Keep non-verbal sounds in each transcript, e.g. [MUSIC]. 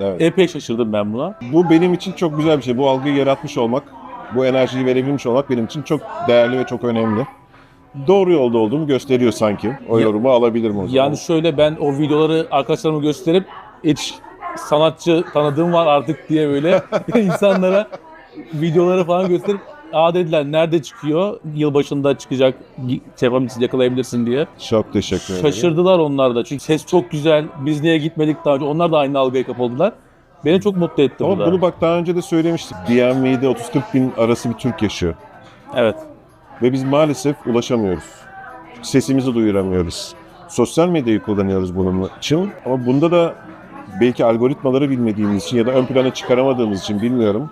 Evet. Epey şaşırdım ben buna. Bu benim için çok güzel bir şey. Bu algıyı yaratmış olmak, bu enerjiyi verebilmiş olmak benim için çok değerli ve çok önemli. Doğru yolda olduğumu gösteriyor sanki. O yorumu alabilirim o zaman. Yani şöyle ben o videoları arkadaşlarıma gösterip hiç sanatçı tanıdığım var artık diye böyle [LAUGHS] insanlara videoları falan gösterip Aa dediler nerede çıkıyor? Yılbaşında çıkacak. Şey yapabilirsin, yakalayabilirsin diye. Çok teşekkür ederim. Şaşırdılar onlar da. Çünkü ses çok güzel. Biz niye gitmedik daha önce? Onlar da aynı algıya kapıldılar. Beni çok mutlu etti Ama bu da. bunu bak daha önce de söylemiştik. DMV'de 30-40 bin arası bir Türk yaşıyor. Evet. Ve biz maalesef ulaşamıyoruz. Sesimizi duyuramıyoruz. Sosyal medyayı kullanıyoruz bunun için. Ama bunda da belki algoritmaları bilmediğimiz için ya da ön plana çıkaramadığımız için bilmiyorum.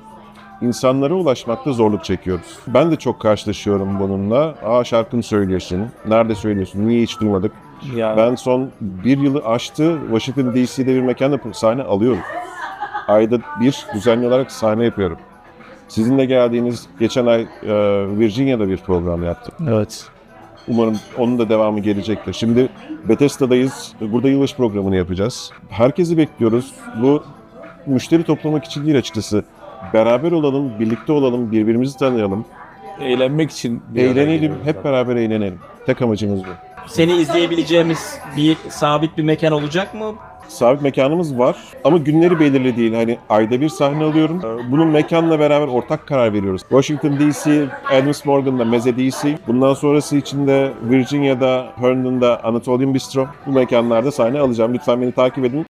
İnsanlara ulaşmakta zorluk çekiyoruz. Ben de çok karşılaşıyorum bununla. Aa şarkını söylüyorsun. Nerede söylüyorsun? Niye hiç duymadık? Yani Ben son bir yılı aştı. Washington DC'de bir mekanda sahne alıyorum. Ayda bir düzenli olarak sahne yapıyorum. Sizinle geldiğiniz geçen ay e, Virginia'da bir program yaptım. evet. Umarım onun da devamı gelecektir. Şimdi Bethesda'dayız. Burada yılbaşı programını yapacağız. Herkesi bekliyoruz. Bu müşteri toplamak için değil açıkçası. Beraber olalım, birlikte olalım, birbirimizi tanıyalım. Eğlenmek için bir araya Eğlenelim, geliyoruz hep zaten. beraber eğlenelim. Tek amacımız bu. Seni izleyebileceğimiz bir sabit bir mekan olacak mı? Sabit mekanımız var ama günleri belirli değil. Hani ayda bir sahne alıyorum. Ee, Bunun mekanla beraber ortak karar veriyoruz. Washington DC, Adams Morgan'da Meze DC. Bundan sonrası için de Virginia'da, Herndon'da Anatolian Bistro. Bu mekanlarda sahne alacağım. Lütfen beni takip edin.